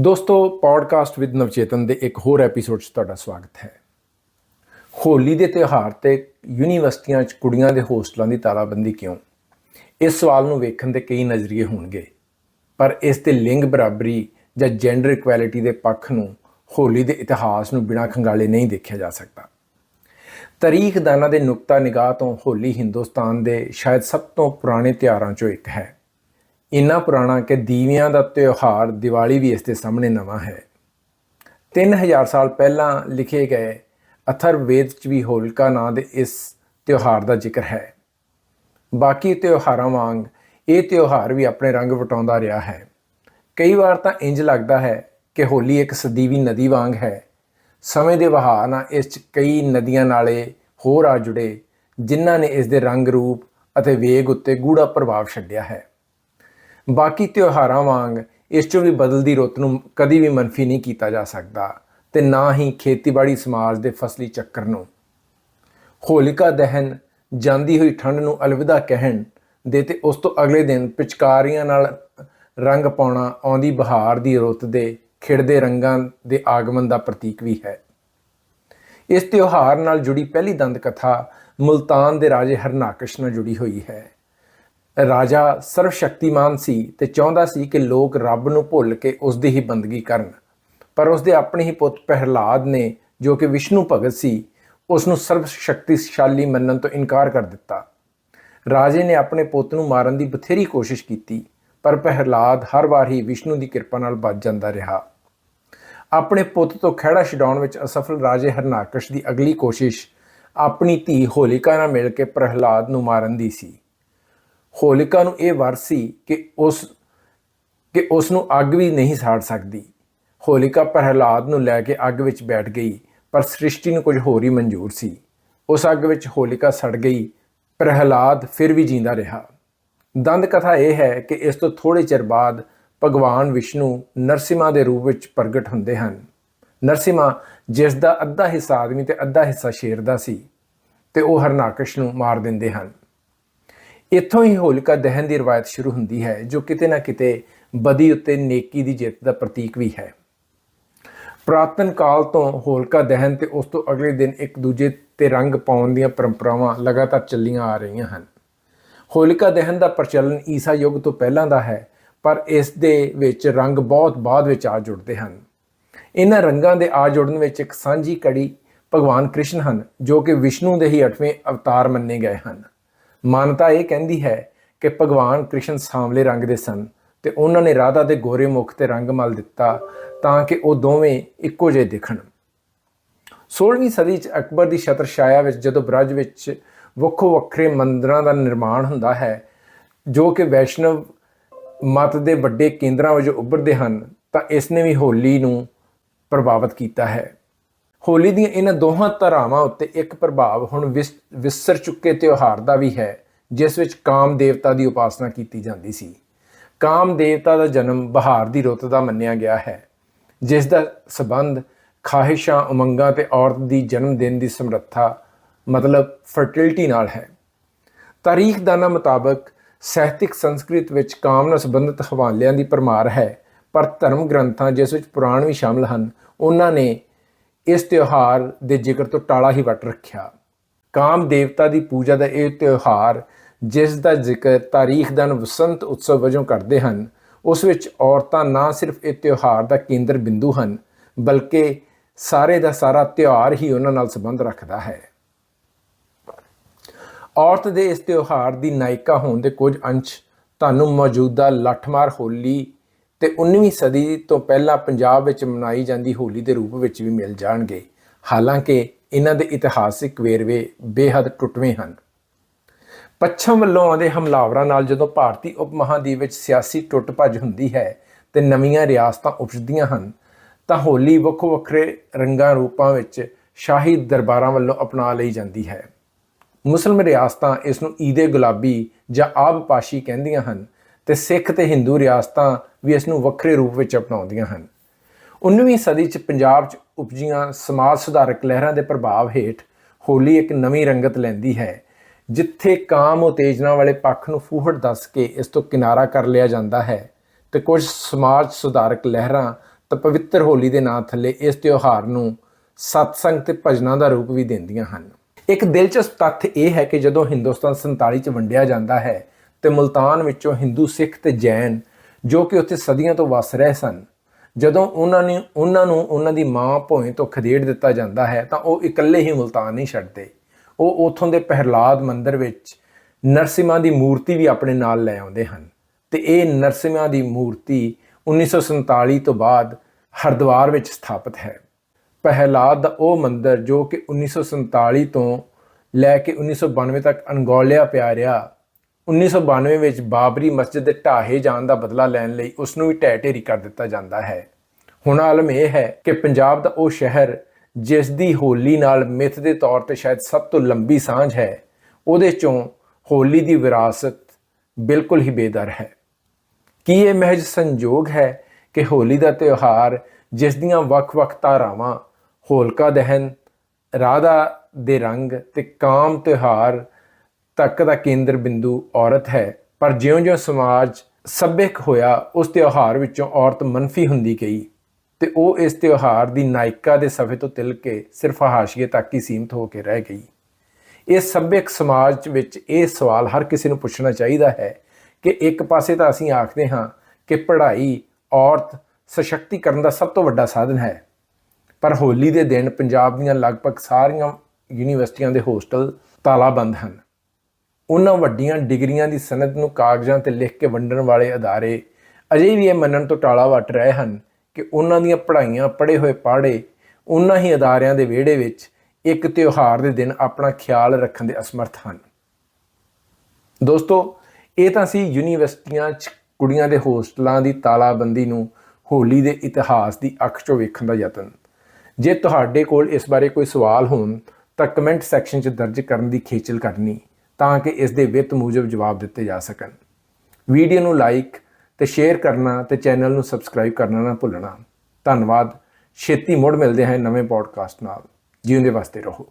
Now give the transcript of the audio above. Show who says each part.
Speaker 1: ਦੋਸਤੋ podcast with Navchetan ਦੇ ਇੱਕ ਹੋਰ ਐਪੀਸੋਡ 'ਚ ਤੁਹਾਡਾ ਸਵਾਗਤ ਹੈ। ਹੋਲੀ ਦੇ ਤਿਉਹਾਰ ਤੇ ਯੂਨੀਵਰਸਿਟੀਆਂ 'ਚ ਕੁੜੀਆਂ ਦੇ ਹੋਸਟਲਾਂ ਦੀ ਤਾਲਾਬੰਦੀ ਕਿਉਂ? ਇਸ ਸਵਾਲ ਨੂੰ ਵੇਖਣ ਦੇ ਕਈ ਨਜ਼ਰੀਏ ਹੋਣਗੇ। ਪਰ ਇਸ ਤੇ ਲਿੰਗ ਬਰਾਬਰੀ ਜਾਂ ਜੈਂਡਰ ਇਕੁਐਲਿਟੀ ਦੇ ਪੱਖ ਨੂੰ ਹੋਲੀ ਦੇ ਇਤਿਹਾਸ ਨੂੰ ਬਿਨਾਂ ਖੰਗਾਲੇ ਨਹੀਂ ਦੇਖਿਆ ਜਾ ਸਕਦਾ। ਤਾਰੀਖਦਾਨਾਂ ਦੇ ਨੁਕਤਾ ਨਿਗਾਹ ਤੋਂ ਹੋਲੀ ਹਿੰਦੁਸਤਾਨ ਦੇ ਸ਼ਾਇਦ ਸਭ ਤੋਂ ਪੁਰਾਣੇ ਤਿਉਹਾਰਾਂ 'ਚੋਂ ਇੱਕ ਹੈ। ਇੰਨਾ ਪੁਰਾਣਾ ਕਿ ਦੀਵਿਆਂ ਦਾ ਤਿਉਹਾਰ ਦੀਵਾਲੀ ਵੀ ਇਸ ਦੇ ਸਾਹਮਣੇ ਨਵਾਂ ਹੈ। 3000 ਸਾਲ ਪਹਿਲਾਂ ਲਿਖੇ ਗਏ ਅਥਰ ਵੇਦ 'ਚ ਵੀ ਹੋਲਕਾ ਨਾਂ ਦੇ ਇਸ ਤਿਉਹਾਰ ਦਾ ਜ਼ਿਕਰ ਹੈ। ਬਾਕੀ ਤਿਉਹਾਰਾਂ ਵਾਂਗ ਇਹ ਤਿਉਹਾਰ ਵੀ ਆਪਣੇ ਰੰਗ ਵਟਾਉਂਦਾ ਰਿਹਾ ਹੈ। ਕਈ ਵਾਰ ਤਾਂ ਇੰਜ ਲੱਗਦਾ ਹੈ ਕਿ ਹੋਲੀ ਇੱਕ ਸਦੀਵੀ ਨਦੀ ਵਾਂਗ ਹੈ। ਸਮੇਂ ਦੇ ਵਹਾਅ ਨਾਲ ਇਸ 'ਚ ਕਈ ਨਦੀਆਂ ਨਾਲੇ ਹੋਰ ਆ ਜੁੜੇ, ਜਿਨ੍ਹਾਂ ਨੇ ਇਸ ਦੇ ਰੰਗ ਰੂਪ ਅਤੇ ਵੇਗ ਉੱਤੇ ਗੂੜਾ ਪ੍ਰਭਾਵ ਛੱਡਿਆ ਹੈ। ਬਾਕੀ ਤਿਉਹਾਰਾਂ ਵਾਂਗ ਇਸ 'ਚੋਂ ਵੀ ਬਦਲਦੀ ਰੁੱਤ ਨੂੰ ਕਦੀ ਵੀ ਮੰਫੀ ਨਹੀਂ ਕੀਤਾ ਜਾ ਸਕਦਾ ਤੇ ਨਾ ਹੀ ਖੇਤੀਬਾੜੀ ਸਮਾਜ ਦੇ ਫਸਲੀ ਚੱਕਰ ਨੂੰ। ਹੋਲਿਕਾ ਦਹਨ, ਜਾਂਦੀ ਹੋਈ ਠੰਡ ਨੂੰ ਅਲਵਿਦਾ ਕਹਿਣ ਦੇ ਤੇ ਉਸ ਤੋਂ ਅਗਲੇ ਦਿਨ ਪਿਚਕਾਰੀਆਂ ਨਾਲ ਰੰਗ ਪਾਉਣਾ ਆਉਂਦੀ ਬਹਾਰ ਦੀ ਰੁੱਤ ਦੇ ਖਿੜਦੇ ਰੰਗਾਂ ਦੇ ਆਗਮਨ ਦਾ ਪ੍ਰਤੀਕ ਵੀ ਹੈ। ਇਸ ਤਿਉਹਾਰ ਨਾਲ ਜੁੜੀ ਪਹਿਲੀ ਦੰਦ ਕਥਾ ਮੁਲਤਾਨ ਦੇ ਰਾਜੇ ਹਰਨਾਕਸ਼ ਨਾਲ ਜੁੜੀ ਹੋਈ ਹੈ। ਰਾਜਾ ਸਰਵ ਸ਼ਕਤੀਮਾਨ ਸੀ ਤੇ ਚਾਹੁੰਦਾ ਸੀ ਕਿ ਲੋਕ ਰੱਬ ਨੂੰ ਭੁੱਲ ਕੇ ਉਸ ਦੀ ਹੀ ਬੰਦਗੀ ਕਰਨ। ਪਰ ਉਸ ਦੇ ਆਪਣੇ ਹੀ ਪੁੱਤ ਪ੍ਰਹਿਲਾਦ ਨੇ ਜੋ ਕਿ ਵਿਸ਼ਨੂੰ ਭਗਤ ਸੀ ਉਸ ਨੂੰ ਸਰਵ ਸ਼ਕਤੀਸ਼ਾਲੀ ਮੰਨਣ ਤੋਂ ਇਨਕਾਰ ਕਰ ਦਿੱਤਾ। ਰਾਜੇ ਨੇ ਆਪਣੇ ਪੁੱਤ ਨੂੰ ਮਾਰਨ ਦੀ ਬਥੇਰੀ ਕੋਸ਼ਿਸ਼ ਕੀਤੀ, ਪਰ ਪ੍ਰਹਿਲਾਦ ਹਰ ਵਾਰ ਹੀ ਵਿਸ਼ਨੂੰ ਦੀ ਕਿਰਪਾ ਨਾਲ ਬਚ ਜਾਂਦਾ ਰਿਹਾ। ਆਪਣੇ ਪੁੱਤ ਤੋਂ ਖਹਿੜਾ ਛਡਾਉਣ ਵਿੱਚ ਅਸਫਲ ਰਾਜੇ ਹਰਨਾਕਸ਼ ਦੀ ਅਗਲੀ ਕੋਸ਼ਿਸ਼ ਆਪਣੀ ਧੀ ਹੋਲਿਕਾ ਨਾਲ ਮਿਲ ਕੇ ਪ੍ਰਹਿਲਾਦ ਨੂੰ ਮਾਰਨ ਦੀ ਸੀ। ਹੋਲਿਕਾ ਨੂੰ ਇਹ ਵਰ ਸੀ ਕਿ ਉਸ ਕਿ ਉਸ ਨੂੰ ਅੱਗ ਵੀ ਨਹੀਂ ਸਾੜ ਸਕਦੀ। ਹੋਲਿਕਾ ਪ੍ਰਹਲਾਦ ਨੂੰ ਲੈ ਕੇ ਅੱਗ ਵਿੱਚ ਬੈਠ ਗਈ, ਪਰ ਸ੍ਰਿਸ਼ਟੀ ਨੂੰ ਕੁਝ ਹੋਰ ਹੀ ਮਨਜ਼ੂਰ ਸੀ। ਉਸ ਅੱਗ ਵਿੱਚ ਹੋਲਿਕਾ ਸੜ ਗਈ, ਪ੍ਰਹਲਾਦ ਫਿਰ ਵੀ ਜਿੰਦਾ ਰਿਹਾ। ਦੰਦ ਕਥਾ ਇਹ ਹੈ ਕਿ ਇਸ ਤੋਂ ਥੋੜੇ ਚਿਰ ਬਾਅਦ ਭਗਵਾਨ ਵਿਸ਼ਨੂੰ ਨਰਸਿਮਾ ਦੇ ਰੂਪ ਵਿੱਚ ਪ੍ਰਗਟ ਹੁੰਦੇ ਹਨ। ਨਰਸਿਮਾ ਜਿਸ ਦਾ ਅੱਧਾ ਹਿੱਸਾ ਆਦਮੀ ਤੇ ਅੱਧਾ ਹਿੱਸਾ ਸ਼ੇਰ ਦਾ ਸੀ, ਤੇ ਉਹ ਹਰਨਾਕਸ਼ ਨੂੰ ਮਾਰ ਦਿੰਦੇ ਹਨ। ਇੱਥੋਂ ਹੀ ਹੋਲਿਕਾ ਦਹਨ ਦੀ ਰਵਾਇਤ ਸ਼ੁਰੂ ਹੁੰਦੀ ਹੈ, ਜੋ ਕਿਤੇ ਨਾ ਕਿਤੇ ਬਦੀ ਉੱਤੇ ਨੇਕੀ ਦੀ ਜਿੱਤ ਦਾ ਪ੍ਰਤੀਕ ਵੀ ਹੈ। ਪ੍ਰਾਤਨ ਕਾਲ ਤੋਂ ਹੋਲਿਕਾ ਦਹਨ ਤੇ ਉਸ ਤੋਂ ਅਗਲੇ ਦਿਨ ਇੱਕ ਦੂਜੇ ਤੇ ਰੰਗ ਪਾਉਣ ਦੀਆਂ ਪਰੰਪਰਾਵਾਂ ਲਗਾਤਾਰ ਚੱਲੀਆਂ ਆ ਰਹੀਆਂ ਹਨ। ਹੋਲਿਕਾ ਦਹਨ ਦਾ ਪ੍ਰਚਲਨ ਈਸਾ ਯੁੱਗ ਤੋਂ ਪਹਿਲਾਂ ਦਾ ਹੈ, ਪਰ ਇਸ ਦੇ ਵਿੱਚ ਰੰਗ ਬਹੁਤ ਬਾਅਦ ਵਿੱਚ ਆ ਜੁੜਦੇ ਹਨ। ਇਹਨਾਂ ਰੰਗਾਂ ਦੇ ਆ ਜੁੜਨ ਵਿੱਚ ਇੱਕ ਸਾਂਝੀ ਕੜੀ ਭਗਵਾਨ ਕ੍ਰਿਸ਼ਨ ਹਨ, ਜੋ ਕਿ ਵਿਸ਼ਨੂੰ ਦੇ ਹੀ 8ਵੇਂ ਅਵਤਾਰ ਮੰਨੇ ਗਏ ਹਨ। ਮਾਨਤਾ ਇਹ ਕਹਿੰਦੀ ਹੈ ਕਿ ਭਗਵਾਨ ਕ੍ਰਿਸ਼ਨ ਸਾਂਵਲੇ ਰੰਗ ਦੇ ਸਨ ਤੇ ਉਹਨਾਂ ਨੇ ਰਾਧਾ ਦੇ ਗੋਰੇ ਮੁਖ ਤੇ ਰੰਗ ਮਲ ਦਿੱਤਾ ਤਾਂ ਕਿ ਉਹ ਦੋਵੇਂ ਇੱਕੋ ਜਿਹੇ ਦਿਖਣ। 16ਵੀਂ ਸਦੀ ਚ ਅਕਬਰ ਦੀ ਛਤਰ ਛਾਇਆ ਵਿੱਚ ਜਦੋਂ ਬ੍ਰਜ ਵਿੱਚ ਵੱਖੋ ਵੱਖਰੇ ਮੰਦਰਾਂ ਦਾ ਨਿਰਮਾਣ ਹੁੰਦਾ ਹੈ, ਜੋ ਕਿ ਵੈਸ਼ਨਵ ਮਤ ਦੇ ਵੱਡੇ ਕੇਂਦਰਾਂ ਵਜੋਂ ਉੱਭਰਦੇ ਹਨ, ਤਾਂ ਇਸ ਨੇ ਵੀ ਹੋਲੀ ਨੂੰ ਪ੍ਰਭਾਵਿਤ ਕੀਤਾ ਹੈ। ਹੋਲੀ ਦੀਆਂ ਇਹਨਾਂ ਦੋਹਾਂ ਧਾਰਾਵਾਂ ਉੱਤੇ ਇੱਕ ਪ੍ਰਭਾਵ ਹੁਣ ਵਿਸ- ਵਿਸਰ ਚੁੱਕੇ ਤਿਉਹਾਰ ਦਾ ਵੀ ਹੈ, ਜਿਸ ਵਿੱਚ ਕਾਮ ਦੇਵਤਾ ਦੀ ਉਪਾਸਨਾ ਕੀਤੀ ਜਾਂਦੀ ਸੀ। ਕਾਮ ਦੇਵਤਾ ਦਾ ਜਨਮ ਬਹਾਰ ਦੀ ਰੁੱਤ ਦਾ ਮੰਨਿਆ ਗਿਆ ਹੈ, ਜਿਸ ਦਾ ਸਬੰਧ ਖਾਹਿਸ਼ਾਂ, ਉਮੰਗਾਂ ਤੇ ਔਰਤ ਦੀ ਜਨਮ ਦਿਨ ਦੀ ਸਮਰੱਥਾ, ਮਤਲਬ ਫਰਟਿਲਿਟੀ ਨਾਲ ਹੈ। ਤਾਰੀਖਦਾਨਾਂ ਮੁਤਾਬਕ ਸਾਹਿਤਿਕ ਸੰਸਕ੍ਰਿਤ ਵਿੱਚ ਕਾਮ ਨਾਲ ਸੰਬੰਧਿਤ ਹਵਾਲਿਆਂ ਦੀ ਪਰਮਾਰ ਹੈ, ਪਰ ਧਰਮ ਗ੍ਰੰਥਾਂ ਜਿਸ ਵਿੱਚ ਪੁਰਾਣ ਵੀ ਸ਼ਾਮਲ ਹਨ, ਉਹਨਾਂ ਨੇ ਇਸ ਤਿਉਹਾਰ ਦੇ ਜ਼ਿਕਰ ਤੋਂ ਟਾਲਾ ਹੀ ਵੱਟ ਰੱਖਿਆ। ਕਾਮ ਦੇਵਤਾ ਦੀ ਪੂਜਾ ਦਾ ਇਹ ਤਿਉਹਾਰ ਜਿਸ ਦਾ ਜ਼ਿਕਰ ਤਾਰੀਖਦਾਨ ਵਸੰਤ ਉਤਸਵ ਵਜੋਂ ਕਰਦੇ ਹਨ, ਉਸ ਵਿੱਚ ਔਰਤਾਂ ਨਾ ਸਿਰਫ ਇਹ ਤਿਉਹਾਰ ਦਾ ਕੇਂਦਰ ਬਿੰਦੂ ਹਨ, ਬਲਕਿ ਸਾਰੇ ਦਾ ਸਾਰਾ ਤਿਉਹਾਰ ਹੀ ਉਹਨਾਂ ਨਾਲ ਸੰਬੰਧ ਰੱਖਦਾ ਹੈ। ਔਰਤ ਦੇ ਇਸ ਤਿਉਹਾਰ ਦੀ ਨਾਇਕਾ ਹੋਣ ਦੇ ਕੁਝ ਅੰਸ਼ ਤੁਹਾਨੂੰ ਮੌਜੂਦਾ ਲੱਠਮਾਰ ਹੋਲੀ ਤੇ 19ਵੀਂ ਸਦੀ ਤੋਂ ਪਹਿਲਾਂ ਪੰਜਾਬ ਵਿੱਚ ਮਨਾਈ ਜਾਂਦੀ ਹੋਲੀ ਦੇ ਰੂਪ ਵਿੱਚ ਵੀ ਮਿਲ ਜਾਣਗੇ। ਹਾਲਾਂਕਿ ਇਹਨਾਂ ਦੇ ਇਤਿਹਾਸਿਕ ਵੇਰਵੇ ਬੇਹੱਦ ਟੁੱਟਵੇਂ ਹਨ। ਪੱਛਮ ਵੱਲੋਂ ਆਉਂਦੇ ਹਮਲਾਵਰਾਂ ਨਾਲ ਜਦੋਂ ਭਾਰਤੀ ਉਪਮਹਾਦੀਪ ਵਿੱਚ ਸਿਆਸੀ ਟੁੱਟ ਭੱਜ ਹੁੰਦੀ ਹੈ ਤੇ ਨਵੀਆਂ ਰਿਆਸਤਾਂ ਉਪਜਦੀਆਂ ਹਨ, ਤਾਂ ਹੋਲੀ ਵੱਖੋ ਵੱਖਰੇ ਰੰਗਾਂ ਰੂਪਾਂ ਵਿੱਚ ਸ਼ਾਹੀ ਦਰਬਾਰਾਂ ਵੱਲੋਂ ਅਪਣਾ ਲਈ ਜਾਂਦੀ ਹੈ। ਮੁਸਲਮ ਰਿਆਸਤਾਂ ਇਸ ਨੂੰ ਈਦੇ ਗੁਲਾਬੀ ਜਾਂ ਆਬਪਾਸ਼ੀ ਕਹਿੰਦੀਆਂ ਹਨ ਤੇ ਸਿੱਖ ਤੇ ਹਿੰਦੂ ਰਿਆਸਤਾਂ ਵੀ ਇਸ ਨੂੰ ਵੱਖਰੇ ਰੂਪ ਵਿੱਚ ਅਪਣਾਉਂਦੀਆਂ ਹਨ। 19ਵੀਂ ਸਦੀ 'ਚ ਪੰਜਾਬ 'ਚ ਉਪਜੀਆਂ ਸਮਾਜ ਸੁਧਾਰਕ ਲਹਿਰਾਂ ਦੇ ਪ੍ਰਭਾਵ ਹੇਠ ਹੋਲੀ ਇੱਕ ਨਵੀਂ ਰੰਗਤ ਲੈਂਦੀ ਹੈ, ਜਿੱਥੇ ਕਾਮ ਉਤੇਜਨਾ ਵਾਲੇ ਪੱਖ ਨੂੰ ਫੂਹੜ ਦੱਸ ਕੇ ਇਸ ਤੋਂ ਕਿਨਾਰਾ ਕਰ ਲਿਆ ਜਾਂਦਾ ਹੈ ਤੇ ਕੁਝ ਸਮਾਜ ਸੁਧਾਰਕ ਲਹਿਰਾਂ ਤਾਂ ਪਵਿੱਤਰ ਹੋਲੀ ਦੇ ਨਾਂ ਥੱਲੇ ਇਸ ਤਿਉਹਾਰ ਨੂੰ ਸਤਸੰਗ ਤੇ ਭਜਨਾਂ ਦਾ ਰੂਪ ਵੀ ਦਿੰਦੀਆਂ ਹਨ। ਇੱਕ ਦਿਲਚਸਪ ਤੱਥ ਇਹ ਹੈ ਕਿ ਜਦੋਂ ਹਿੰਦੁਸਤਾਨ 47 ਚ ਵੰਡਿਆ ਜਾਂਦਾ ਹੈ ਤੇ ਮੁਲਤਾਨ ਵਿੱਚੋਂ ਹਿੰਦੂ ਸਿੱਖ ਤੇ ਜੈਨ, ਜੋ ਕਿ ਉੱਥੇ ਸਦੀਆਂ ਤੋਂ ਵਸ ਰਹੇ ਸਨ। ਜਦੋਂ ਉਹਨਾਂ ਨੇ ਉਹਨਾਂ ਨੂੰ ਉਹਨਾਂ ਦੀ ਮਾਂ ਭੋਏ ਤੋਂ ਖਦੇੜ ਦਿੱਤਾ ਜਾਂਦਾ ਹੈ, ਤਾਂ ਉਹ ਇਕੱਲੇ ਹੀ ਮੁਲਤਾਨ ਨਹੀਂ ਛੱਡਦੇ। ਉਹ ਉਥੋਂ ਦੇ ਪਹਿਲਾਦ ਮੰਦਿਰ ਵਿੱਚ ਨਰਸਿਮਾ ਦੀ ਮੂਰਤੀ ਵੀ ਆਪਣੇ ਨਾਲ ਲੈ ਆਉਂਦੇ ਹਨ। ਤੇ ਇਹ ਨਰਸਿਮਾ ਦੀ ਮੂਰਤੀ 1947 ਤੋਂ ਬਾਅਦ ਹਰਿਦੁਆਰ ਵਿੱਚ ਸਥਾਪਿਤ ਹੈ। ਪਹਿਲਾਦ ਦਾ ਉਹ ਮੰਦਿਰ ਜੋ ਕਿ 1947 ਤੋਂ ਲੈ ਕੇ 1992 ਤੱਕ ਅਣਗੌਲਿਆ ਪਿਆ ਰਿਹਾ 1992 ਵਿੱਚ ਬਾਬਰੀ ਮਸਜਿਦ ਦੇ ਢਾਹੇ ਜਾਣ ਦਾ ਬਦਲਾ ਲੈਣ ਲਈ ਉਸ ਨੂੰ ਵੀ ਢਹਿ ਢੇਰੀ ਕਰ ਦਿੱਤਾ ਜਾਂਦਾ ਹੈ। ਹੁਣ ਆਲਮ ਇਹ ਹੈ ਕਿ ਪੰਜਾਬ ਦਾ ਉਹ ਸ਼ਹਿਰ ਜਿਸ ਦੀ ਹੋਲੀ ਨਾਲ ਮਿੱਥ ਦੇ ਤੌਰ ਤੇ ਸ਼ਾਇਦ ਸਭ ਤੋਂ ਲੰਬੀ ਸਾਂਝ ਹੈ, ਉਹਦੇ ਚੋਂ ਹੋਲੀ ਦੀ ਵਿਰਾਸਤ ਬਿਲਕੁਲ ਹੀ ਬੇਦਰ ਹੈ। ਕੀ ਇਹ ਮਹਿਜ ਸੰਜੋਗ ਹੈ ਕਿ ਹੋਲੀ ਦਾ ਤਿਉਹਾਰ ਜਿਸ ਦੀਆਂ ਵੱਖ-ਵੱਖ ਧਾਰਾਵਾਂ, ਹੋਲਕਾ ਦਹਨ, ਰਾਧਾ ਦੇ ਰੰਗ ਤੇ ਕਾਮ ਤਿਉਹਾਰ ਤੱਕ ਦਾ ਕੇਂਦਰ ਬਿੰਦੂ ਔਰਤ ਹੈ। ਪਰ ਜਿਉਂ-ਜਿਉਂ ਸਮਾਜ ਸੱਭਿਅਕ ਹੋਇਆ, ਉਸ ਤਿਉਹਾਰ ਵਿੱਚੋਂ ਔਰਤ ਮਨਫੀ ਹੁੰਦੀ ਗਈ ਤੇ ਉਹ ਇਸ ਤਿਉਹਾਰ ਦੀ ਨਾਇਕਾ ਦੇ ਸਫੇ ਤੋਂ ਤਿਲ ਕੇ ਸਿਰਫ ਹਾਸ਼ੀਏ ਤੱਕ ਹੀ ਸੀਮਤ ਹੋ ਕੇ ਰਹਿ ਗਈ। ਇਸ ਸੱਭਿਅਕ ਸਮਾਜ ਵਿੱਚ ਇਹ ਸਵਾਲ ਹਰ ਕਿਸੇ ਨੂੰ ਪੁੱਛਣਾ ਚਾਹੀਦਾ ਹੈ ਕਿ ਇੱਕ ਪਾਸੇ ਤਾਂ ਅਸੀਂ ਆਖਦੇ ਹਾਂ ਕਿ ਪੜ੍ਹਾਈ ਔਰਤ ਸਸ਼ਕਤੀਕਰਨ ਦਾ ਸਭ ਤੋਂ ਵੱਡਾ ਸਾਧਨ ਹੈ। ਪਰ ਹੋਲੀ ਦੇ ਦਿਨ ਪੰਜਾਬ ਦੀਆਂ ਲਗਭਗ ਸਾਰੀਆਂ ਯੂਨੀਵਰਸਿਟੀਆਂ ਦੇ ਹੋਸਟਲ ਤਾਲਾਬੰਦ ਹਨ। ਉਹਨਾਂ ਵੱਡੀਆਂ ਡਿਗਰੀਆਂ ਦੀ ਸਨਦ ਨੂੰ ਕਾਗਜ਼ਾਂ ਤੇ ਲਿਖ ਕੇ ਵੰਡਣ ਵਾਲੇ ਅਦਾਰੇ ਅਜੇ ਵੀ ਇਹ ਮੰਨਣ ਤੋਂ ਟਾਲਾ ਵੱਟ ਰਹੇ ਹਨ ਕਿ ਉਹਨਾਂ ਦੀਆਂ ਪੜ੍ਹਾਈਆਂ ਪੜ੍ਹੇ ਹੋਏ ਪਾੜੇ ਉਹਨਾਂ ਹੀ ਅਦਾਰਿਆਂ ਦੇ ਵਿਹੜੇ ਵਿੱਚ ਇੱਕ ਤਿਉਹਾਰ ਦੇ ਦਿਨ ਆਪਣਾ ਖਿਆਲ ਰੱਖਣ ਦੇ ਅਸਮਰਥ ਹਨ। ਦੋਸਤੋ, ਇਹ ਤਾਂ ਸੀ ਯੂਨੀਵਰਸਿਟੀਆਂ 'ਚ ਕੁੜੀਆਂ ਦੇ ਹੋਸਟਲਾਂ ਦੀ ਤਾਲਾਬੰਦੀ ਨੂੰ ਹੋਲੀ ਦੇ ਇਤਿਹਾਸ ਦੀ ਅੱਖ 'ਚੋਂ ਵੇਖਣ ਦਾ ਯਤਨ। ਜੇ ਤੁਹਾਡੇ ਕੋਲ ਇਸ ਬਾਰੇ ਕੋਈ ਸਵਾਲ ਹੋਣ ਤਾਂ ਕਮੈਂਟ ਸੈਕਸ਼ਨ 'ਚ ਦਰਜ ਕਰਨ ਦੀ ਖੇਚਲ ਕਰਨੀ। ਤਾਂ ਕਿ ਇਸ ਦੇ ਵਿੱਤ ਮੁਜਬ ਜਵਾਬ ਦਿੱਤੇ ਜਾ ਸਕਣ। ਵੀਡੀਓ ਨੂੰ ਲਾਈਕ ਤੇ ਸ਼ੇਅਰ ਕਰਨਾ ਤੇ ਚੈਨਲ ਨੂੰ ਸਬਸਕ੍ਰਾਈਬ ਕਰਨਾ ਨਾ ਭੁੱਲਣਾ। ਧੰਨਵਾਦ। ਛੇਤੀ ਮੁੜ ਮਿਲਦੇ ਹਾਂ ਨਵੇਂ ਪੋਡਕਾਸਟ ਨਾਲ। ਜਿਉਂਦੇ ਵਾਸਤੇ ਰਹੋ।